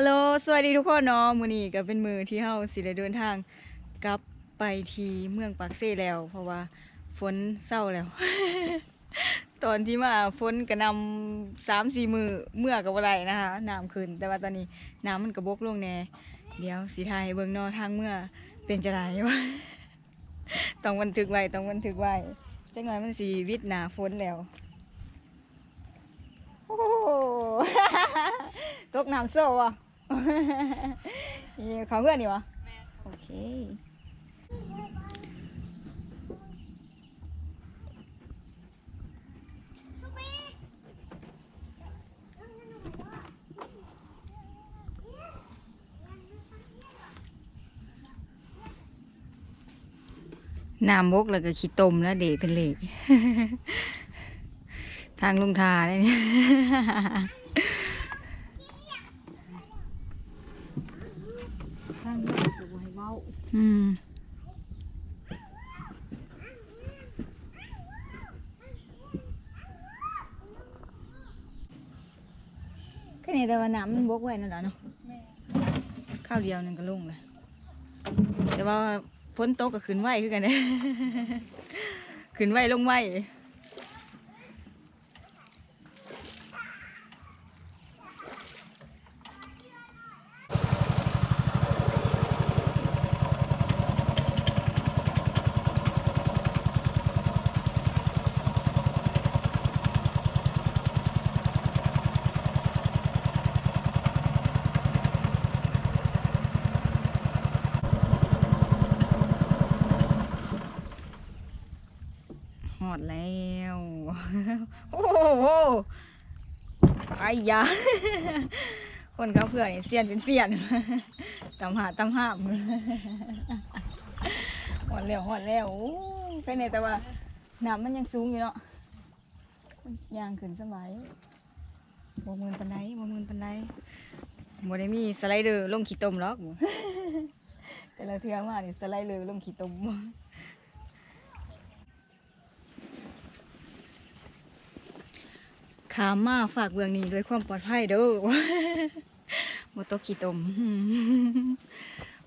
ฮัลโหล สวัสดีทุกคนเนาะมือนี้ก็เป็นมือที่เฮาสิได้เดินทางกลับไปที่เมืองปากเซ่แล้ว เพราะว่าฝนเศร้าแล้ว ตอนที่มาฝนก็นำสามสี่มือเมื่อกับอะไรนะคะน้ำขึ้น แต่ว่าตอนนี้น้ำมันกระบกลงแน่เดี๋ยวสิทยเบิงนอทางเมื่อเป็นจะไรวะต้องบันทึกไว้ต้องบันทึกไว้จังหน่อยมันสีวิทย์หนาฝนแล้วโอ้โหตกน้ำโซ่อะ นี่เขาเพื่อนนี่วะโอเคน้ำบกแล้วก็ขี้ต้มแล้วเดะเป็นเหล็กทางลุงทาได้เนี่ย ทางนี้จะบ่ให้เว้า อืมแค่นี้แต่ว่าน้ำมันบกไว้นั่นแหละเนาะข้าวเดียวนึงก็ลงเลยแต่ว่าฝนตกก็ขึ้นไหวขึ้นกันเนี่ยขึ้นไหวลงไหว หอดแล้ว โอ้โหไอ้ยา คนเขาเพื่อนี่เสียนเป็นเสียนตำหาตำห้ามหอดแล้วหอดแล้วโอ้แค่นี้แต่ว่าน้ำมันยังสูงอยู่เนาะยางขึ้นสบายบ่มืนปันไดบ่มืนปันไดบ่ได้มีสไลเดอร์ลงขี้ตมหรอกแต่ละเทือมาเนี่ยสไลเดอร์ลงขี้ตม ขามมาฝากเบืองนี้ด้วยความปลอดภัยเด้อโมโตกขี้ตม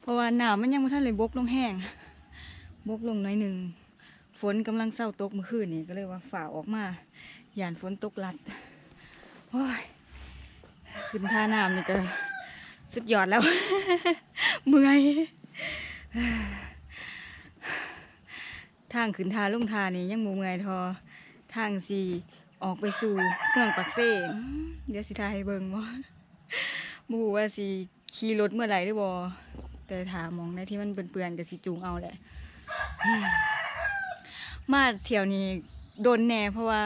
เพราะว่าหนาวมันยังไม่ทันเลยบกลงแห้ง บกลงหน้อยหนึ่ง ฝนกำลังเศร้าตกเมื่อคืนนี่ก็เลยว่าฝ่าออกมาหยานฝนตกลัดโอ้ยขึ้นท่าน้ำนี่ก็สุดยอดแล้ว เมื่อยทางขึ้นทาลงทานี่ยังบ่เมื่อยทอทางสี่ ออกไปสู่เมืองปักเซ่เดี๋ยวสิทายเบิงว่าบูว่าสิขี่รถเมื่อไหร่หรือบ่แต่ถามมองในที่มันเปื่อนๆกับสิจูงเอาแหละ มาเที่ยวนี้โดนแน่เพราะว่า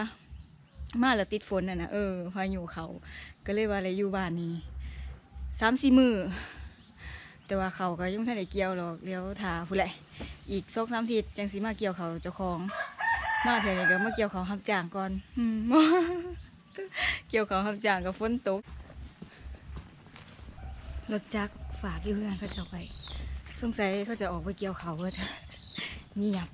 มาแล้วติดฝนน่ะนะเออพายุเขาก็เลยว่าอะไรอยู่บ้านนี้สามสี่มือแต่ว่าเขาก็ยังไม่ทันได้เกี่ยวหรอกเดี๋ยวถาผู้นแหละอีกสองสามทีจังสีมาเกี่ยวเขาเจ้าของ มาเที่ยวนี้ก็มาเกี่ยวเขาหับจ่างก่อนอืมเกี่ยวเขาหับจ่างกับฝนตกรถจักรฝากอยู่เพื่อนเขาจะเอาไป สงสัยเขาจะออกไปเกี่ยวเขาเพื่อเงียบ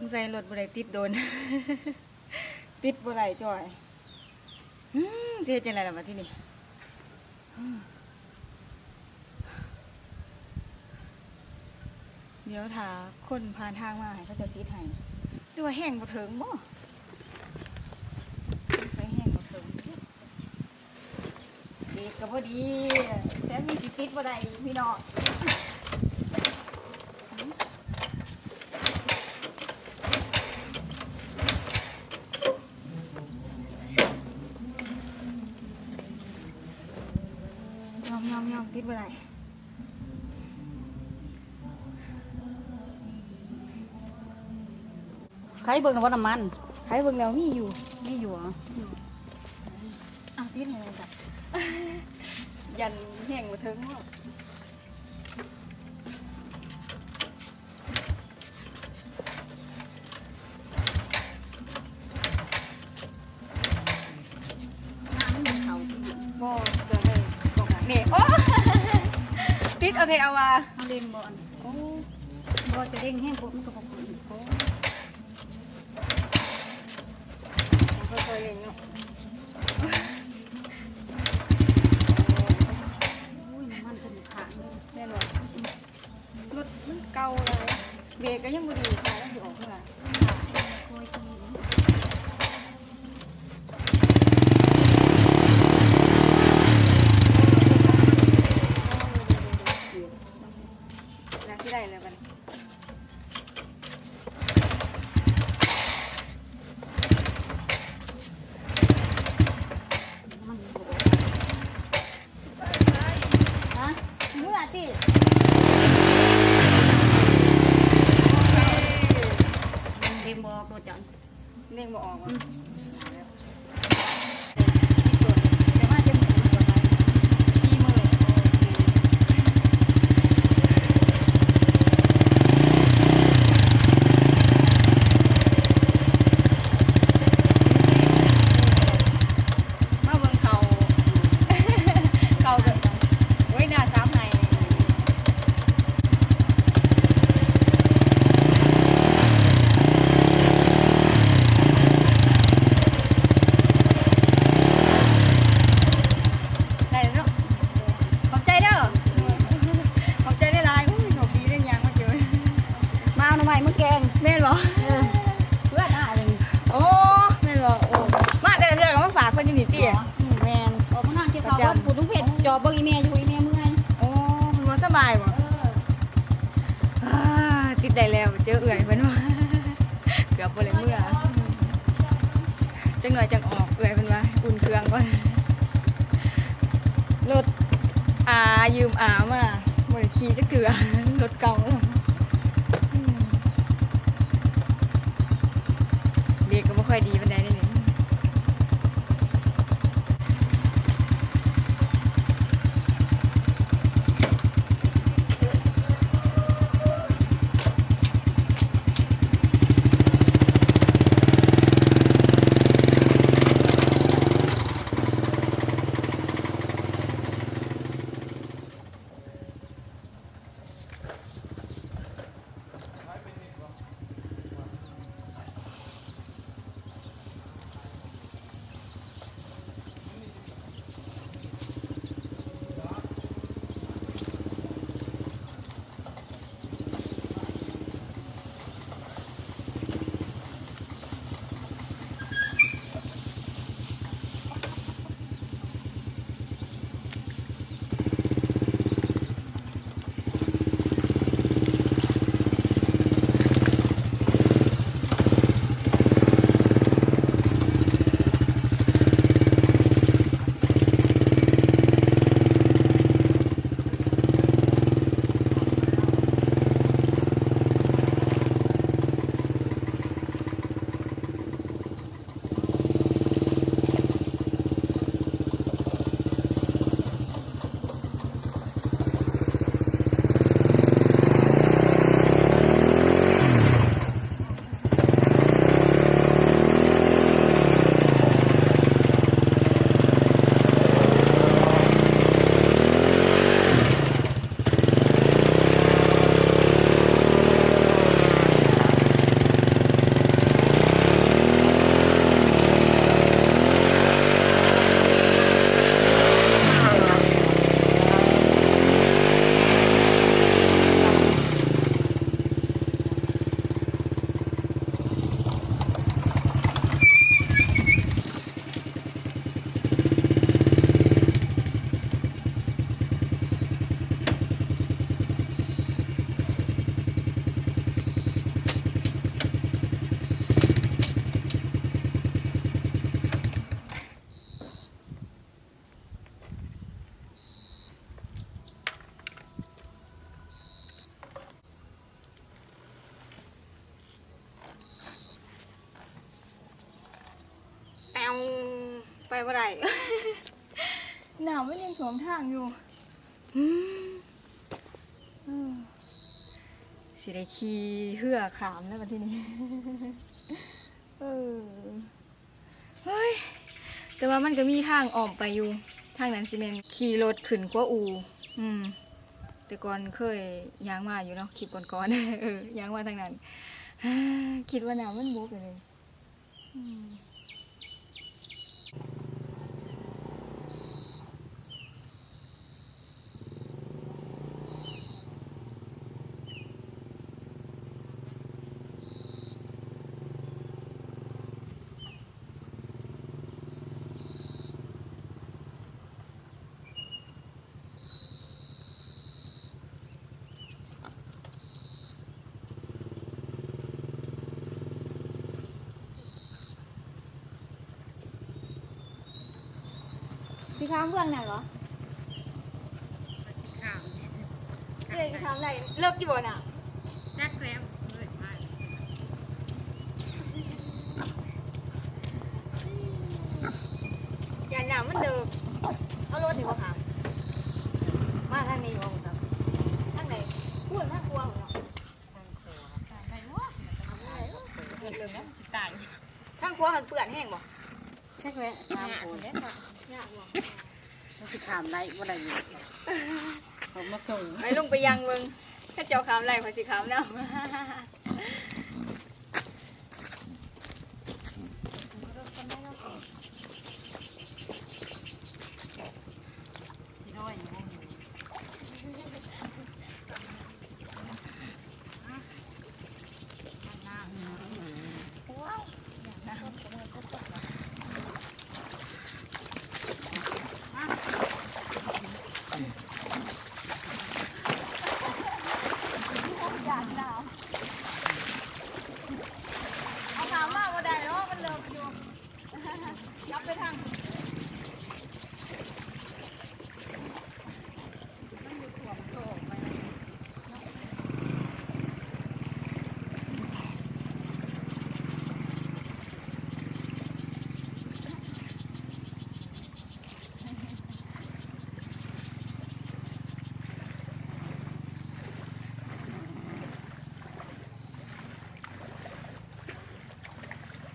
งสัยรถบ่ได้ติดโดน ติดบ่ได้จ่อยอืมสิเฮ็ดจังไดล่ะวะที่นี่เดี๋ยวถ้าคนผ่านทางมาให้เขาจะติดให้หรือว่าแห้งบ่ถึงบ่สงสัยแห้งบ่ถึงเด็กก็บ่ดีแต่มีสิติดบ่ได้พี่น้อง ยอมยอมยอมติดบ่ได้ ใครเบิ่งว่าน้ำมันใครเบิ่งแล้วมีอยู่นี่อยู่เหรออ้าวติดให้เลยจ้ะยันแห้งบ่ถึงบ่น้ำมันเขาที่อยู่บ่เจอเลยตรงนั้นนี่โอ้ติดเอาเทเอาว่าเขาเล่นบอลโอ้บอลจะเด้งแห้งปุ๊บมันก็พอขึ้น โอ้ค่อยๆเล่นเนาะ อุ้ยน้ำมันเป็นขางเลย แน่นอนรถมัน เก่าเลยเบรกก็ยังบ่ดีค่ะแล้วสิออกเมื่อไหร่คอยตีน น่าสิได้แล้วบัดนี้ มันบอกฮะเมื่อที่เด้งบอกตัวจัน เน่งบ่ออกว่ะ แต่ว่าจะหมุนตัวไป ชี้มือมาเบิ่งเขา เขาเด้อโอ้ยหน้าซ้ำให้ได้แล้วเนาะขอบใจเด้อขอบใจได้หลายอุ้ยโชคดีได้ยังมาเจอ มาเอาหน่อไม้มาแกง แม่นบ่ เออเพื่อนอะเลย โอ้แม่นบ่โอ้มาแต่เทื่อก็มาฝากคนอยู่นี่ติอืมแม่น ออกมานั่งเกี่ยวกับว่าผู้ทุกเพจจอบเบิ่งอีเมียอยู่อีเมียเมื่อย โอ้เพิ่นบ่สบายบ่ เออ อ่าติด ได้แล้วเจอเอื่อยเพิ่นว่าเกือบบ่เลยเมื่อจังหน่อยจังออกเอื่อยเพิ่นว่าอุ่นเครื่องก่อนรถอายืมอามาบ่ได้ขี่จักเทื่อรถเก่าเด็กก็บ่ค่อยดีปานใด บ่ได้ หนาวไม่ยังสวมทางอยู่สิได้ขี่เหือขามแล้ววันที่นี้เออเฮ้ยแต่ว่ามันก็มีทางออมไปอยู่ทางนั้นสิเมนขี่รถขึ้นกว่าอู อืม แต่ก่อนเคยย้างมาอยู่เนาะคลิปก่อนๆเออย่างมาทางนั้นคิดว่าน้ำมันบุกเลยอืม พี่ค้ามเพื่อนไหนเหรอเจ๊พี่ค้ามไหนเลิกกี่บนอะแจ็คแล้วเลยมาอย่าหนาวมันเดิมเอารถดีกว่าค่ะมาทางนี้ว่าครับทางไหนพูดน่ากลัวเหรอไปวะเกิดเรื่องแล้วสิตายทางกลัวหันเปื่อนแห้งบ่แจ็คแล้วตา มคนยากบ่มันสิขามได้บ่ได้อยู่เขามาส่งไปลงไปยังเบิ่งถ้าเจ้าขามไรพอสิขามเนาะ น้อยอยู่ อยากหนาวเอาขามมาบ่ได้เนาะมันเลิกอยู่ ยับไปทาง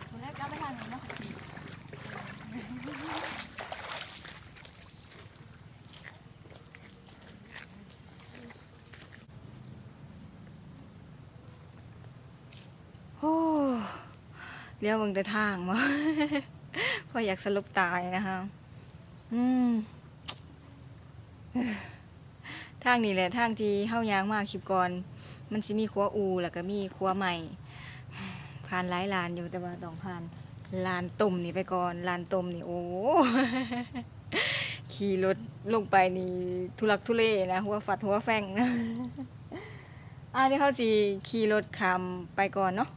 คนแรกยับไปทางนี้ เนาะโอ้เลี้ยวเบิ่งแต่ทางมาพออยากสลบตายนะคะอืมทางนี้แหละทางที่เฮายางมาคลิปก่อน มันสิมีครัวอูแล้วก็มีครัวใหม่ผ่านหลายลานอยู่แต่ว่าต้องผ่าน ลานตุ่มนี่ไปก่อน ลานตุ่มนี่โอ้ขี่รถลงไปนี่ทุลักทุเลนะหัวฟัดหัวแฟงนะอ่าเดี๋ยวเขาจีขี่รถขามไปก่อนเนาะ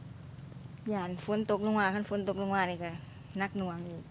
ยานฝนตกลงมาคันฝนตกลงมานี่ก็นักหน่วงอีก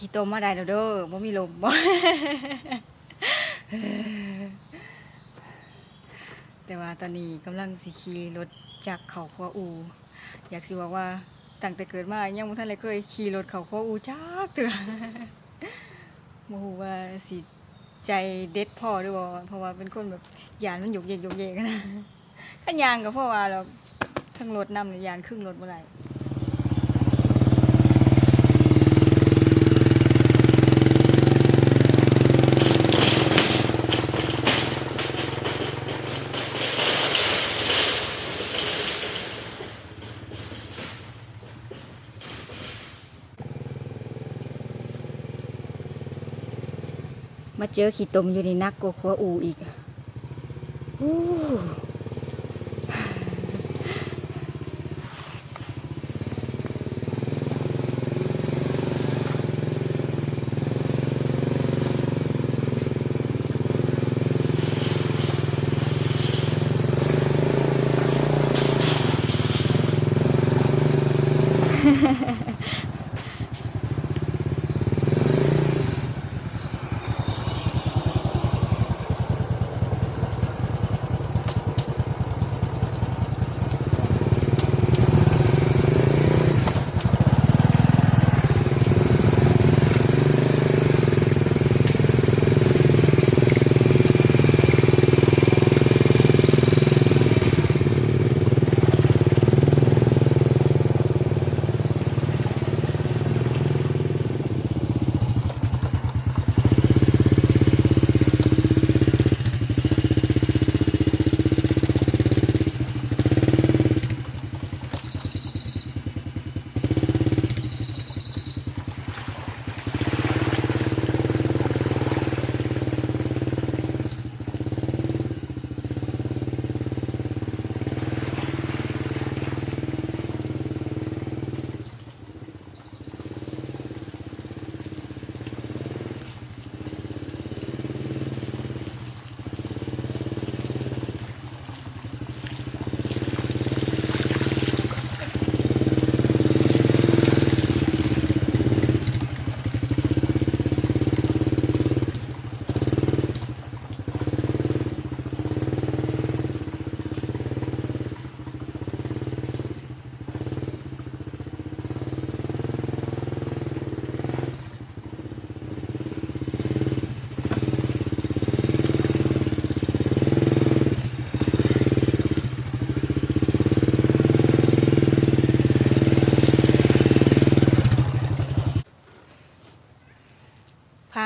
ขี้ตมมาได้แล้วเด้อบ่มีลมบ่แต่ว่าตอนนี้กำลังสิขี่รถจากเขาพัวอู อยากสิบอกว่าตั้งแต่เกิดมายังบ่ทันเลยเคยขี่รถเขาพัวอูจักเถื่อบ่ฮู้ว่าสิใจเด็ดพ่อหรือบ่เพราะว่าเป็นคนแบบยานมันหยกเยกหยกเยกอะนะคันยางก็เพราะว่าเราทั้งรถนำนี่ยานครึ่งรถบ่ได้ มาเจอขี้ตมอยู่ในนักกว่าขัวอูอีกอู้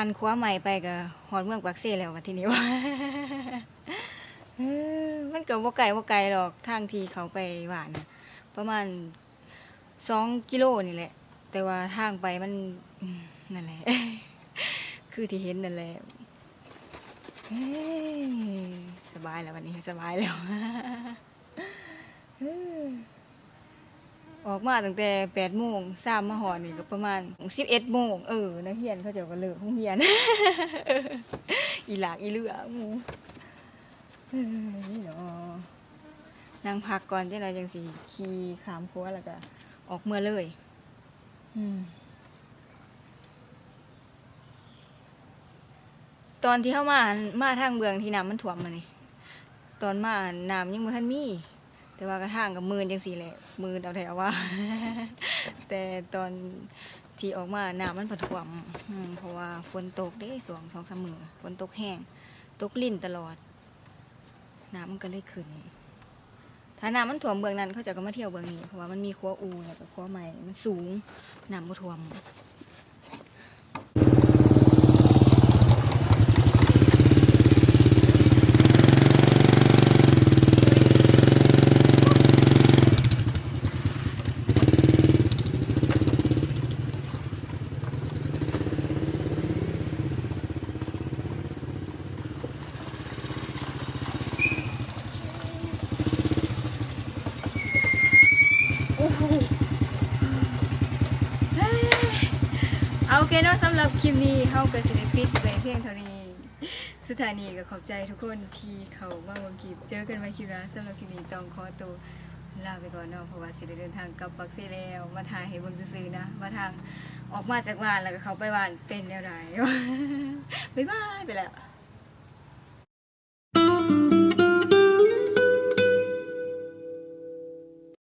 านคว้าใหม่ไปก็ฮอดเมืองปากเซ่แล้วว่าทีนี้ว่ามันก็บ่ไกลบ่ไกลหรอกทางที่เขาไปหวานประมาณสองกิโลนี่แหละ แต่ว่าทางไปมันนั่นแหละ คือที่เห็นนั่นแหละสบายแล้ววันนี้สบายแล้ว ออกมาตั้งแต่แปดโมงสามมาหอนี่ก็ประมาณสิบเอ็ดโมงเออนักเรียนเขาเจะก็เลิกห้องเรียน อีหลากอีเหลือหมูเอ้ยเนาะนั่งพักก่อนจังไดจังสิขี่ขามคัวแล้วก็ออกเมื่อเลยอตอนที่เข้ามามาทางเบืองที่น้ำมันท่วมมานี่ตอนมาน้ำยังบ่ทันมี แต่ว่ากระทางกับมือจังสี่แหละมือเอาแถวว่า แต่ตอนที่ออกมาน้ำมันผท่วมอืมเพราะว่าฝนตกเด้สองสองสามมือฝนตกแห้งตกลิ่นตลอด น้ำมันก็เลยขึ้นถ้าน้ำมันท่วมเบืองนั้นเขาจะก็มาเที่ยวเบืองนี้เพราะว่ามันมีครัวอูแล้วก็ครัวใหม่มันสูงน้ำบ่ท่วม เอาโอเคเนาะสำหรับคลิปนี้เฮาก็สิได้ปิดไปเพียงเท่านี้สุดท้ายนี้ก็ขอบใจทุกคนที่เขามาเบิ่งคลิปเจอกันไว้คลิปหน้าสำหรับคลิปนี้ต้องขอตัวลาไปก่อนเนาะเพราะว่าสิได้เดินทางกลับปักเซแล้วมาถ่ายให้เบิ่งซื้อๆนะมาทางออกมาจากบ้านแล้วก็เขาไปบ้านเป็นแนวใดบ๊ายบายไปแล้ว